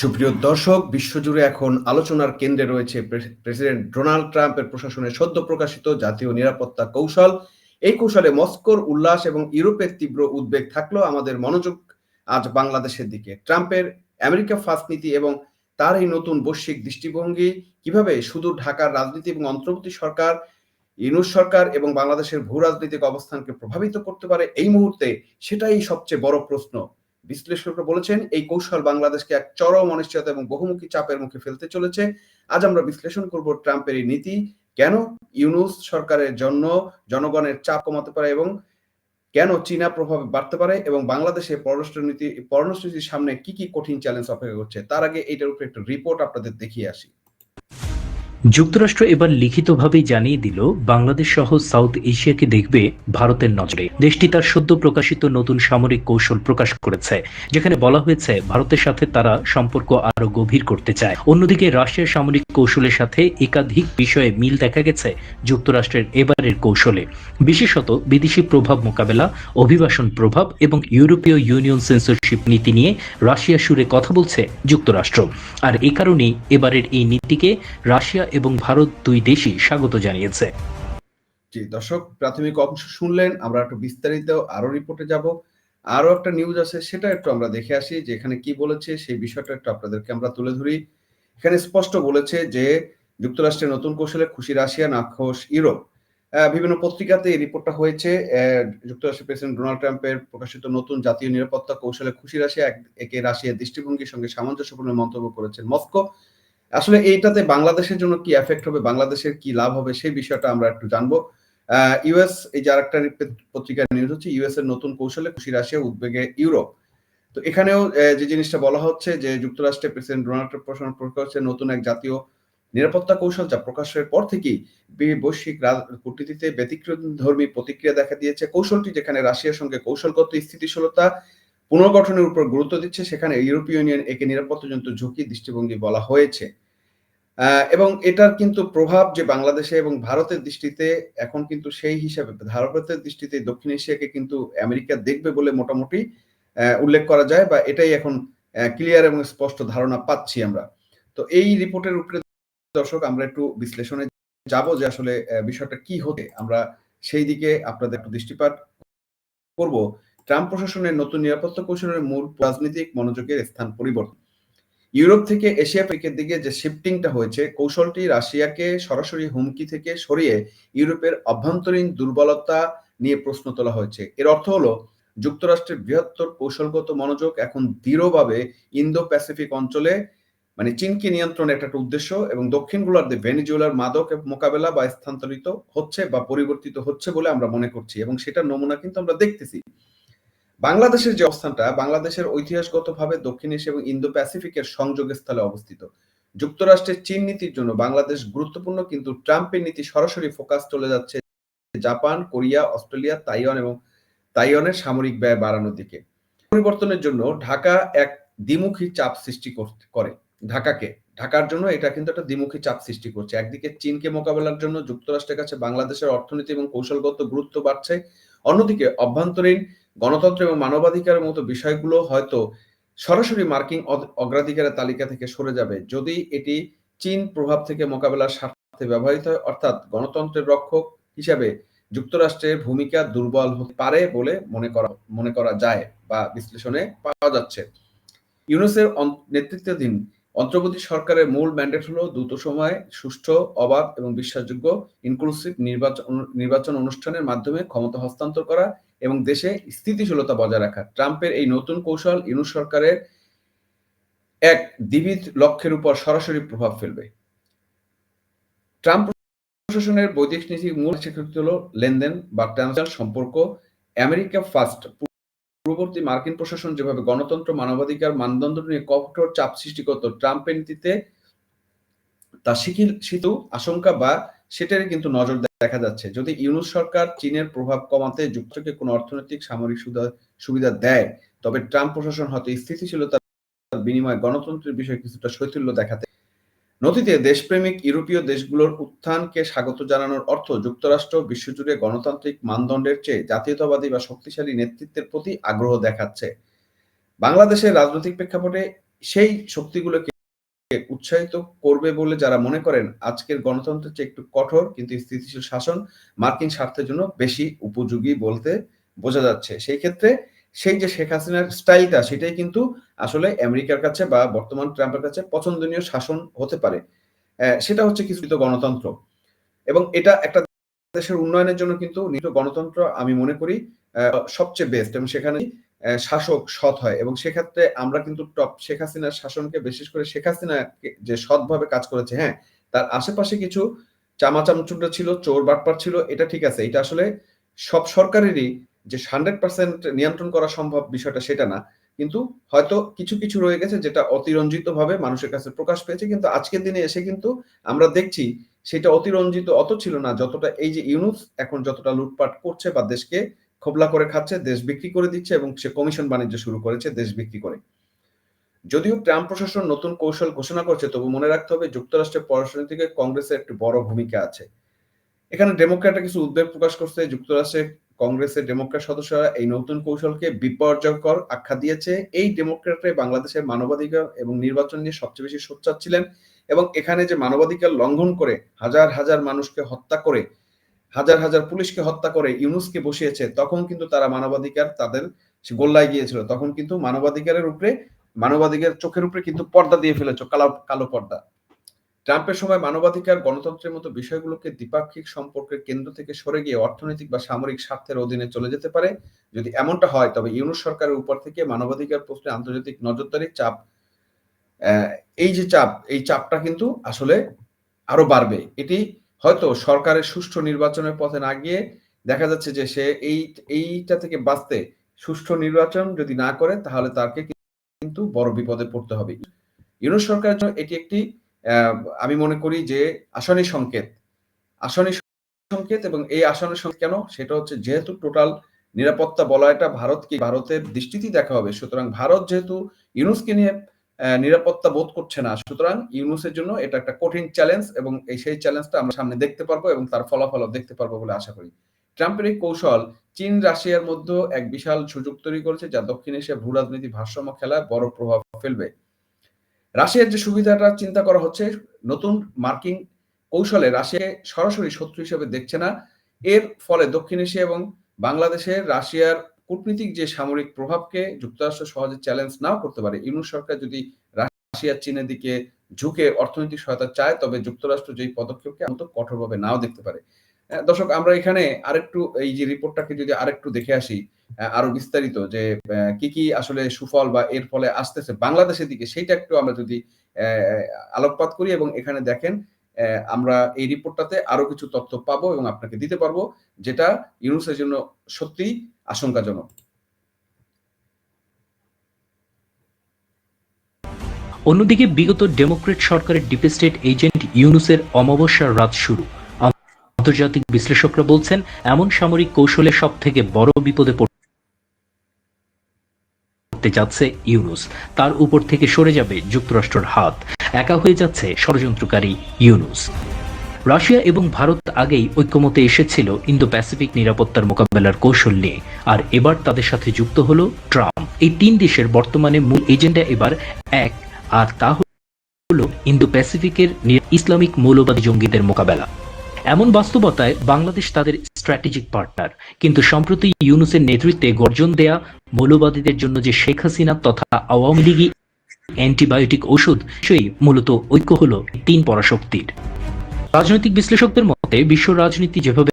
সুপ্রিয় দর্শক, বিশ্বজুড়ে এখন আলোচনার কেন্দ্রে রয়েছে প্রেসিডেন্ট ডোনাল্ড ট্রাম্পের প্রশাসনের সদ্য প্রকাশিত জাতীয় নিরাপত্তা কৌশল। এই কৌশলে মস্কোর উল্লাস এবং ইউরোপের তীব্র উদ্বেগ থাকলেও আমাদের মনোযোগ আজ বাংলাদেশের দিকে। ট্রাম্পের আমেরিকা ফার্স্ট নীতি এবং তার এই নতুন বৈশ্বিক দৃষ্টিভঙ্গি, কীভাবে শুধু ঢাকার রাজনীতি এবং অন্তর্বর্তী সরকার, ইউনুস সরকার এবং বাংলাদেশের ভূ রাজনৈতিক অবস্থানকে প্রভাবিত করতে পারে এই মুহূর্তে, সেটাই সবচেয়ে বড় প্রশ্ন। বিশ্লেষকরা বলেছেন, এই কৌশল বাংলাদেশকে এক চরম অনিশ্চয়তা এবং বহুমুখী চাপের মুখে ফেলতে চলেছে। আজ আমরা বিশ্লেষণ করব ট্রাম্পের এই নীতি, কেন ইউনুস সরকারের জন্য জনগণের চাপ কমাতে পারে এবং কেন চীনা প্রভাব বাড়তে পারে এবং বাংলাদেশে পররাষ্ট্রনীতি, পররাষ্ট্রনীতির সামনে কি কি কঠিন চ্যালেঞ্জ অপেক্ষা করছে, তার আগে এটার উপরে একটা রিপোর্ট আপনাদের দেখিয়ে আসি। যুক্তরাষ্ট্র এবার লিখিতভাবেই জানিয়ে দিল, বাংলাদেশ সহ সাউথ এশিয়াকে দেখবে ভারতের নজরে। দেশটি তার সদ্য প্রকাশিত নতুন সামরিক কৌশল প্রকাশ করেছে, যেখানে বলা হয়েছে ভারতের সাথে তারা সম্পর্ক আরও গভীর করতে চায়। অন্যদিকে রাশিয়ার সামরিক কৌশলের সাথে একাধিক বিষয়ে মিল দেখা গেছে যুক্তরাষ্ট্রের এবারের কৌশলে। বিশেষত বিদেশি প্রভাব মোকাবেলা, অভিবাসন প্রভাব এবং ইউরোপীয় ইউনিয়ন সেন্সরশিপ নীতি নিয়ে রাশিয়া সুরে কথা বলছে যুক্তরাষ্ট্র। আর এ কারণেই এবারের এই নীতিকে রাশিয়া এবং ভারত দুই দেশই স্বাগত জানিয়েছে। জি, দর্শক, প্রাথমিক অংশ শুনলেন, আমরা একটু বিস্তারিত আরও রিপোর্টে যাব। আরও একটা নিউজ আছে, সেটা একটু আমরা দেখে আসি যে এখানে কি বলেছে, সেই বিষয়টা একটু আপনাদেরকে আমরা তুলে ধরি। এখানে স্পষ্ট বলেছে যে, যুক্তরাষ্ট্রের নতুন কৌশলে খুশি রাশিয়া, নাখোশ ইউরোপ। বিভিন্ন পত্রিকাতে এই রিপোর্টটা হয়েছে যুক্তরাষ্ট্রের প্রেসিডেন্ট ডোনাল্ড ট্রাম্পের প্রকাশিত নতুন জাতীয় নিরাপত্তা কৌশলে খুশি রাশিয়া একে রাশিয়ার দৃষ্টিভঙ্গির সঙ্গে সামঞ্জস্যপূর্ণ মন্তব্য করেছেন মস্কো। আসলে এইটাতে বাংলাদেশের জন্য কি এফেক্ট হবে, বাংলাদেশের কি লাভ হবে, সেই বিষয়টা আমরা একটু জানব। ইউএস এই যে আরেকটা পত্রিকার নিউজ হচ্ছে ইউএস এর নতুন কৌশলে খুশি রাশিয়া, উদ্বেগে ইউরোপ। তো এখানেও যে জিনিসটা বলা হচ্ছে যে যুক্তরাষ্ট্রের প্রেসিডেন্ট ডোনাল্ড ট্রাম্প প্রকাশ নতুন এক জাতীয় নিরাপত্তা কৌশল যা প্রকাশের পর থেকেই বৈশ্বিক কূটনীতিতে ব্যতিক্রম ধর্মী প্রতিক্রিয়া দেখা দিয়েছে। কৌশলটি যেখানে রাশিয়ার সঙ্গে কৌশলগত স্থিতিশীলতা পুনর্গঠনের উপর গুরুত্ব দিচ্ছে। সেখানে ইউরোপীয় ইউনিয়ন একে নিরাপত্তাজনিত ঝুঁকি দৃষ্টিভঙ্গি বলা হয়েছে। এবং এটার কিন্তু প্রভাব যে বাংলাদেশে এবং ভারতের দৃষ্টিতে এখন কিন্তু সেই হিসাবে, ভারতের দৃষ্টিতে দক্ষিণ এশিয়াকে কিন্তু আমেরিকা দেখবে বলে মোটামুটি উল্লেখ করা যায় বা এটাই এখন ক্লিয়ার এবং স্পষ্ট ধারণা পাচ্ছি আমরা। তো এই রিপোর্টের উপরে দর্শক, আমরা একটু বিশ্লেষণে যাব যে আসলে বিষয়টা কি হতে, আমরা সেই দিকে আপনাদের একটু দৃষ্টিপাত করব। ট্রাম্প প্রশাসনের নতুন নিরাপত্তা কৌশলের মূল রাজনৈতিক মনোযোগের স্থান পরিবর্তন। ইউরোপ থেকে এশিয়া প্যাকের দিকে যে শিফটিংটা হয়েছে, কৌশলটি রাশিয়াকে সরাসরি হুমকি থেকে সরিয়ে ইউরোপের অভ্যন্তরীণ দুর্বলতা নিয়ে প্রশ্ন তোলা হয়েছে। এর অর্থ হলো, যুক্তরাষ্ট্রের বৃহত্তর কৌশলগত মনোযোগ এখন দৃঢ়ভাবে ইন্দো প্যাসিফিক অঞ্চলে মানে চীনকে নিয়ন্ত্রণের একটা উদ্দেশ্য এবং দক্ষিণ গোলার্ধে ভেনিজুয়েলার মাদক মোকাবেলা বা স্থানান্তরিত হচ্ছে বা পরিবর্তিত হচ্ছে বলে আমরা মনে করছি এবং সেটার নমুনা কিন্তু আমরা দেখতেছি। বাংলাদেশের যে অবস্থানটা, বাংলাদেশের ঐতিহাসিকগতভাবে দক্ষিণ এশিয়া এবং ইন্দো প্যাসিফিকের সংযোগস্থলে অবস্থিত। যুক্তরাষ্ট্রের চীন নীতির জন্য বাংলাদেশ গুরুত্বপূর্ণ, কিন্তু ট্রাম্পের নীতি সরাসরি ফোকাস চলে যাচ্ছে জাপান, কোরিয়া, অস্ট্রেলিয়া, তাইওয়ান এবং তাইওয়ানের সামরিক ব্যয় বাড়ানোর দিকে। পরিবর্তনের জন্য ঢাকা এক দ্বিমুখী চাপ সৃষ্টি করে। ঢাকাকে। ঢাকার জন্য এটা কিন্তু একটা দ্বিমুখী চাপ সৃষ্টি করছে। একদিকে চীনকে মোকাবেলার জন্য যুক্তরাষ্ট্রের কাছে বাংলাদেশের অর্থনীতি এবং কৌশলগত গুরুত্ব বাড়ছে, অন্যদিকে অভ্যন্তরীণ গণতন্ত্র এবং মানবাধিকারের মতো বিষয়গুলো হয়তো সরাসরি মার্কিন অগ্রাধিকারের তালিকা থেকে সরে যাবে। যদি এটি চীন প্রভাব থেকে মোকাবেলার স্বার্থে ব্যবহৃত হয়, অর্থাৎ গণতন্ত্রের রক্ষক হিসাবে যুক্তরাষ্ট্রের ভূমিকা দুর্বল হতে পারে বলে মনে করা মনে করা যায় বা বিশ্লেষণে পাওয়া যাচ্ছে। ইউনুসের নেতৃত্বাধীন অন্তর্বর্তী সরকারের মূল ম্যান্ডেট হলো দ্রুত সময়ে সুষ্ঠু, অবাধ এবং বিশ্বাসযোগ্য ইনক্লুসিভ নির্বাচন নির্বাচন অনুষ্ঠানের মাধ্যমে ক্ষমতা হস্তান্তর করা এবং দেশে স্থিতিশীলতা বজায় রাখা। ট্রাম্পের এই নতুন কৌশল ইউনুস সরকারের এক দ্বিবিধ লক্ষ্যের উপর সরাসরি প্রভাব ফেলবে। ট্রাম্প প্রশাসনের বৈদেশিক নীতির মূল স্বীকৃতি হল লেনদেন বা ট্রান্সফার সম্পর্ক। আমেরিকা ফার্স্ট পূর্ববর্তী মার্কিন প্রশাসন যেভাবে গণতন্ত্র, মানবাধিকার, মানদণ্ড নিয়ে কঠোর চাপ সৃষ্টি করত, ট্রাম্পের নীতিতে তা শিথিল, আশঙ্কা বা সেটারই কিন্তু নজর দেখা যাচ্ছে। যদি ইউনুস সরকার চীনের প্রভাব কমাতে যুক্তরাষ্ট্রকে কোনো অর্থনৈতিক সামরিক সুবিধা দেয়, তবে ট্রাম্প প্রশাসন হয়তো স্থিতিশীলতার বিনিময়ে গণতন্ত্রের বিষয়ে কিছুটা শৈথিল্য দেখাতে নথিতে দেশপ্রেমিক ইউরোপীয় দেশগুলোর উত্থানকে স্বাগত জানানোর অর্থ যুক্তরাষ্ট্র বিশ্বজুড়ে গণতান্ত্রিক মানদণ্ডের চেয়ে জাতীয়তাবাদী বা শক্তিশালী নেতৃত্বের প্রতি আগ্রহ দেখাচ্ছে। বাংলাদেশের রাজনৈতিক প্রেক্ষাপটে সেই শক্তিগুলোকে উৎসাহিত করবে বলে যারা মনে করেন আজকের গণতন্ত্রের চেয়ে একটু কঠোর কিন্তু স্থিতিশীল শাসন মার্কিন স্বার্থের জন্য বেশি উপযোগী বলতে বোঝা যাচ্ছে। সেই ক্ষেত্রে সেই যে শেখ হাসিনার স্টাইলটা সেটাই কিন্তু আসলে আমেরিকার কাছে বা বর্তমান ট্রাম্পের কাছে পছন্দনীয় শাসন হতে পারে। সেটা হচ্ছে কিছু গণতন্ত্র। এবং এটা একটা দেশের উন্নয়নের জন্য কিন্তু গণতন্ত্র আমি মনে করি সবচেয়ে বেস্ট এবং সেখানে শাসক সৎ হয়। এবং সেক্ষেত্রে আমরা কিন্তু টপ শেখ হাসিনার শাসনকে, বিশেষ করে শেখ হাসিনা যে সৎভাবে কাজ করেছে হ্যাঁ তার আশেপাশে কিছু চামাচামচুটা ছিল, চোর বাটপার ছিল, এটা ঠিক আছে। এটা আসলে সব সরকারেরই যে হান্ড্রেড পার্সেন্ট নিয়ন্ত্রণ করা সম্ভব বিষয়টা সেটা না। কিন্তু হয়তো কিছু কিছু রয়ে গেছে যেটা অতিরঞ্জিত ভাবে মানুষের কাছে প্রকাশ পেয়েছে। কিন্তু আজকের দিনে এসে কিন্তু আমরা দেখছি সেটা অতিরঞ্জিত অত ছিল না, যতটা এই যে ইউনুস এখন যতটা লুটপাট করছে বা দেশকে খোবলা করে খাচ্ছে, দেশ বিক্রি করে দিচ্ছে এবং সে কমিশন বাণিজ্য শুরু করেছে দেশ বিক্রি করে। যদিও ট্রাম্প প্রশাসন নতুন কৌশল ঘোষণা করছে, তবু মনে রাখতে হবে যুক্তরাষ্ট্রের পররাষ্ট্রনীতিকে কংগ্রেসের একটি বড় ভূমিকা আছে। এখানে ডেমোক্র্যাটরা কিছু উদ্বেগ প্রকাশ করছে। যুক্তরাষ্ট্রের কংগ্রেসের ডেমোক্র্যাট সদস্যরা এই নতুন কৌশলকে বিপর্যয়কর আখ্যা দিয়েছে। এই ডেমোক্র্যাটরা বাংলাদেশের মানবাধিকার এবং নির্বাচন নিয়ে সবচেয়ে বেশি সোচ্চার ছিলেন এবং এখানে যে মানবাধিকার লঙ্ঘন করে হাজার হাজার মানুষকে হত্যা করে হাজার হাজার পুলিশকে হত্যা করে ইউনুসকে বসিয়েছে, তখন কিন্তু তারা মানবাধিকার তাদের গোল্লায় গিয়েছিল। তখন কিন্তু মানবাধিকারের উপরে, মানবাধিকার চোখের উপরে কিন্তু পর্দা দিয়ে ফেলেছ, কালো কালো পর্দা। ট্রাম্পের সময় মানবাধিকার, গণতন্ত্রের মতো বিষয়গুলোকে দ্বিপাক্ষিক সম্পর্কের কেন্দ্র থেকে সরে গিয়ে অর্থনৈতিক বা সামরিক স্বার্থের অধীনে চলে যেতে পারে। যদি এমনটা হয়, তবে ইউনুস সরকারের উপর থেকে মানবাধিকার প্রশ্নে আন্তর্জাতিক নজরদারি চাপ এই যে চাপ, এই চাপটা কিন্তু আসলে আরও বাড়বে। এটি হয়তো সরকারের সুষ্ঠু নির্বাচনের পথে না গিয়ে দেখা যাচ্ছে যে সে এই, এইটা থেকে বাঁচতে সুষ্ঠু নির্বাচন যদি না করে, তাহলে তাকে কিন্তু বড় বিপদে পড়তে হবে। ইউনুস সরকারের জন্য এটি একটি আমি মনে করি যে আসনি সংকেত। আসনি সংকেত এবং এই আসনের সংকেত কেন? সেটা হচ্ছে যেহেতু টোটাল নিরাপত্তা বলা বলয়টা ভারতকে, ভারতের দৃষ্টিতেই দেখা হবে, সুতরাং ভারত যেহেতু ইউনুসকে নিয়ে নিরাপত্তা বোধ করছে না। সুতরাং ইউনুসের জন্য এটা একটা কঠিন চ্যালেঞ্জ এবং এই সেই চ্যালেঞ্জটা আমরা সামনে দেখতে পারব এবং তার ফলাফলও দেখতে পারব বলে আশা করি। ট্রাম্পের এই কৌশল চীন রাশিয়ার মধ্যে এক বিশাল সুযোগ তৈরি করেছে যা দক্ষিণ এশিয়া ভূ রাজনীতি ভারসাম্য খেলায় বড় প্রভাব ফেলবে। রাশিয়ার যে সুবিধাটা চিন্তা করা হচ্ছে, নতুন মার্কিন কৌশলে রাশিয়া সরাসরি শত্রু হিসেবে দেখছে না। এর ফলে দক্ষিণ এশিয়া এবং বাংলাদেশের রাশিয়ার কূটনীতিক যে সামরিক প্রভাবকে যুক্তরাষ্ট্র সহজে চ্যালেঞ্জ নাও করতে পারে, ইউনুস সরকার যদি রাশিয়া, চীনের দিকে ঝুঁকে অর্থনৈতিক সহায়তা চায়, তবে যুক্তরাষ্ট্র যেই পদক্ষেপকে অন্ত কঠোরভাবে নাও দেখতে পারে। দর্শক, আমরা এখানে আরেকটু এই যে রিপোর্টটাকে যদি আরেকটু দেখে আসি আরও বিস্তারিত যে কি কি আসলে সুফল বা এর ফলে আসতেছে বাংলাদেশের দিকে, সেইটা একটু আমরা যদি আলোকপাত করি এবং এখানে দেখেন আমরা এই রিপোর্টটাতে আরও কিছু তথ্য পাবো এবং আপনাকে দিতে পারব, যেটা ইউনুসের জন্য সত্যি আশঙ্কাজনক। অন্যদিকে, বিগত ডেমোক্রেট সরকারের ডিপ স্টেট এজেন্ট ইউনুসের অমাবস্যার রাত শুরু। আন্তর্জাতিক বিশ্লেষকরা বলছেন, এমন সামরিক কৌশলে সব থেকে বড় বিপদে পড়তে যাচ্ছে ইউনুস। তার উপর থেকে সরে যাবে যুক্তরাষ্ট্রের হাত। একা হয়ে যাচ্ছে ষড়যন্ত্রকারী ইউনুস। রাশিয়া এবং ভারত আগেই ঐক্যমতে এসেছিল ইন্দো প্যাসিফিক নিরাপত্তার মোকাবেলার কৌশল নিয়ে। আর এবার তাদের সাথে যুক্ত হলো ট্রাম্প। এই তিন দেশের বর্তমানে মূল এজেন্ডা এবার এক, আর তা হলো ইন্দো প্যাসিফিকের ইসলামিক মৌলবাদী জঙ্গিদের মোকাবেলা। এমন বাস্তবতায় বাংলাদেশ তাদের স্ট্র্যাটেজিক পার্টনার কিন্তু সম্প্রতি ইউনুসের নেতৃত্বে গর্জন দেয়া মৌলবাদীদের জন্য যে শেখ হাসিনা তথা আওয়ামী লীগই অ্যান্টিবায়োটিক ওষুধ, সেই মূলত ঐক্য হলো তিন পরাশক্তির। রাজনৈতিক বিশ্লেষকদের মতে, বিশ্ব রাজনীতি যেভাবে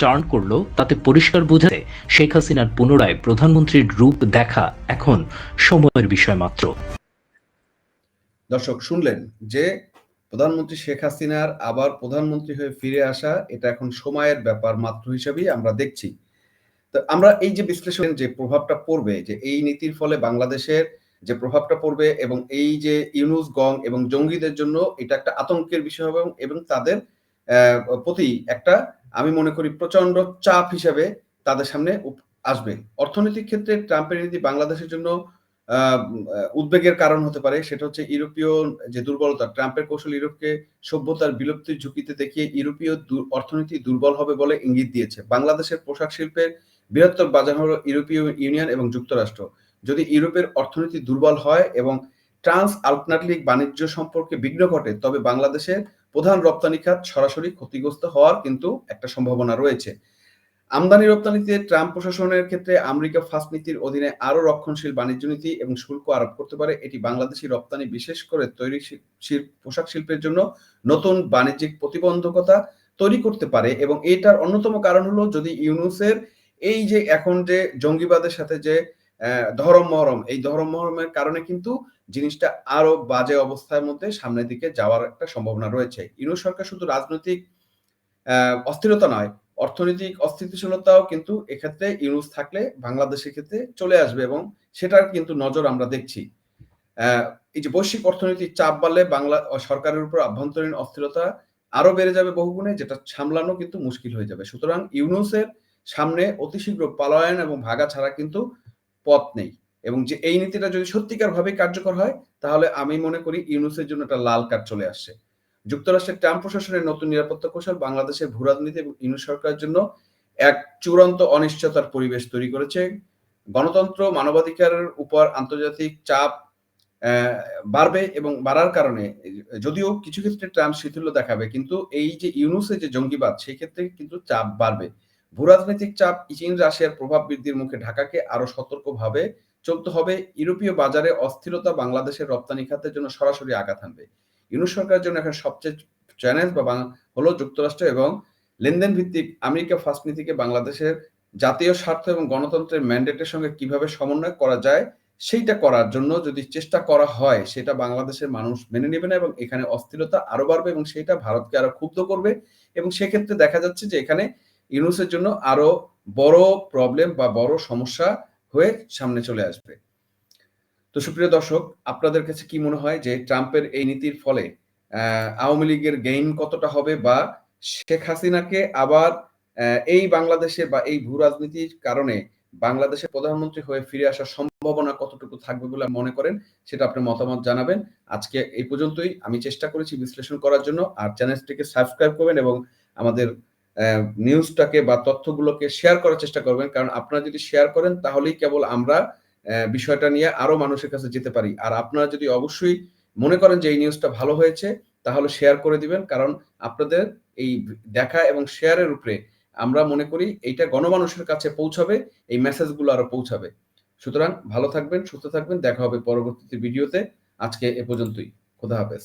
টার্ন করল, তাতে পরিষ্কার বোঝাতে শেখ হাসিনার পুনরায় প্রধানমন্ত্রীর রূপ দেখা এখন সময়ের বিষয় মাত্র। দর্শক, শুনলেন যে প্রধানমন্ত্রী শেখ হাসিনার আবার প্রধানমন্ত্রী হয়ে ফিরে আসা, এটা এখন সময়ের ব্যাপার মাত্র হিসাবেই আমরা দেখছি। তো আমরা এই যে বিশ্লেষণ যে প্রভাবটা পড়বে, যে এই নীতির ফলে বাংলাদেশের যে প্রভাবটা পড়বে এবং এই যে ইউনুস, গং এবং জঙ্গিদের জন্য এটা একটা আতঙ্কের বিষয় হবে এবং তাদের প্রতি একটা, আমি মনে করি প্রচণ্ড চাপ হিসাবে তাদের সামনে আসবে। অর্থনৈতিক ক্ষেত্রে ট্রাম্পের নীতি বাংলাদেশের জন্য উদ্বেগের কারণ হতে পারে। সেটা হচ্ছে ইউরোপীয় যে দুর্বলতা, ট্রাম্পের কৌশল ইউরোপকে সভ্যতার বিলুপ্তির ঝুঁকিতে দেখিয়ে ইউরোপীয় অর্থনীতি দুর্বল হবে বলে ইঙ্গিত দিয়েছে। বাংলাদেশের পোশাক শিল্পের বৃহত্তর বাজার হলো ইউরোপীয় ইউনিয়ন এবং যুক্তরাষ্ট্র। যদি ইউরোপের অর্থনীতি দুর্বল হয় এবং ট্রান্স আটলান্টিক বাণিজ্য সম্পর্কে বিঘ্ন ঘটে, তবে বাংলাদেশের প্রধান রপ্তানি খাত সরাসরি ক্ষতিগ্রস্ত হওয়ার কিন্তু একটা সম্ভাবনা রয়েছে। আমদানি রপ্তানিতে ট্রাম্প প্রশাসনের ক্ষেত্রে আমেরিকা ফার্স্ট নীতির অধীনে আরও রক্ষণশীল বাণিজ্য নীতি এবং শুল্ক আরোপ করতে পারে। এটি বাংলাদেশি রপ্তানি বিশেষ করে তৈরি পোশাক শিল্পের জন্য নতুন বাণিজ্যিক প্রতিবন্ধকতা তৈরি করতে পারে এবং এটার অন্যতম কারণ হলো যদি ইউনুসের এই যে এখন যে জঙ্গিবাদের সাথে যে ধরম মহরম, এই ধরম মহরমের কারণে কিন্তু জিনিসটা আরও বাজে অবস্থার মধ্যে সামনের দিকে যাওয়ার একটা সম্ভাবনা রয়েছে। ইউনুস সরকার শুধু রাজনৈতিক অস্থিরতা নয় অর্থনৈতিক অস্থিতিশীলতাও কিন্তু এক্ষেত্রে ইউনুস থাকলে বাংলাদেশের ক্ষেত্রে চলে আসবে এবং সেটার কিন্তু নজর আমরা দেখছি। এই যে বৈশ্বিক অর্থনৈতিক চাপ বাড়লে বাংলা সরকারের উপর আভ্যন্তরীণ অস্থিরতা আরও বেড়ে যাবে বহুগুণে, যেটা সামলানো কিন্তু মুশকিল হয়ে যাবে। সুতরাং ইউনুসের সামনে অতি শীঘ্র পলায়ন এবং ভাগা ছাড়া কিন্তু পথ নেই এবং যে এই নীতিটা যদি সত্যিকার ভাবে কার্যকর হয়, তাহলে আমি মনে করি ইউনুসের জন্য একটা লাল কার্ড চলে আসছে। যুক্তরাষ্ট্রের ট্রাম্প প্রশাসনের নতুন নিরাপত্তা কৌশল বাংলাদেশের ভূ রাজনীতি এবং ইউনুস সরকারের জন্য এক চূড়ান্ত অনিশ্চয়তার পরিবেশ তৈরি করেছে। গণতন্ত্র মানবাধিকারের উপর আন্তর্জাতিক চাপ বাড়বে এবং বাড়ার কারণে, যদিও কিছু ক্ষেত্রে ট্রাম্প শিথিল্য দেখাবে, কিন্তু এই যে ইউনুসে যে জঙ্গিবাদ, সেই ক্ষেত্রে কিন্তু চাপ বাড়বে। ভূরাজনৈতিক চাপ চীন, রাশিয়ার প্রভাব বৃদ্ধির মুখে ঢাকাকে আরও সতর্কভাবে চলতে হবে। ইউরোপীয় বাজারে অস্থিরতা বাংলাদেশের রপ্তানি খাতের জন্য সরাসরি আঘাত আনবে ইউনুস সরকারের জন্য এখন সবচেয়ে চ্যালেঞ্জ বা হলো যুক্তরাষ্ট্র এবং লেনদেন ভিত্তিক আমেরিকা ফার্স্ট নীতিকে বাংলাদেশের জাতীয় স্বার্থ এবং গণতন্ত্রের ম্যান্ডেটের সঙ্গে কীভাবে সমন্বয় করা যায়, সেইটা করার জন্য যদি চেষ্টা করা হয়, সেটা বাংলাদেশের মানুষ মেনে নেবে না এবং এখানে অস্থিরতা আরও বাড়বে এবং সেটা ভারতকে আরও ক্ষুব্ধ করবে এবং সেক্ষেত্রে দেখা যাচ্ছে যে এখানে ইউনুসের জন্য আরও বড় প্রবলেম বা বড় সমস্যা হয়ে সামনে চলে আসবে। তো সুপ্রিয় দর্শক, আপনাদের কাছে কি মনে হয় যে ট্রাম্পের এই নীতির ফলে আওয়ামী লীগের গেইন কতটা হবে বা শেখ হাসিনাকে আবার এই বাংলাদেশে বা এই ভূ রাজনীতির কারণে বাংলাদেশের প্রধানমন্ত্রী হয়ে ফিরে আসার সম্ভাবনা কতটুকু থাকবে বলে মনে করেন? সেটা আপনি মতামত জানাবেন। আজকে এই পর্যন্তই। আমি চেষ্টা করেছি বিশ্লেষণ করার জন্য। আর চ্যানেলটিকে সাবস্ক্রাইব করবেন এবং আমাদের নিউজটাকে বা তথ্যগুলোকে শেয়ার করার চেষ্টা করবেন। কারণ আপনারা যদি শেয়ার করেন, তাহলেই কেবল আমরা বিষয়টা নিয়ে আরও মানুষের কাছে যেতে পারি। আর আপনারা যদি অবশ্যই মনে করেন যে এই নিউজটা ভালো হয়েছে, তাহলে শেয়ার করে দিবেন। কারণ আপনাদের এই দেখা এবং শেয়ারের উপরে আমরা মনে করি এইটা গণমানুষের কাছে পৌঁছাবে, এই মেসেজগুলো আরও পৌঁছাবে। সুতরাং ভালো থাকবেন, সুস্থ থাকবেন। দেখা হবে পরবর্তীতে ভিডিওতে আজকে এ পর্যন্তই। খোদা হাফেজ।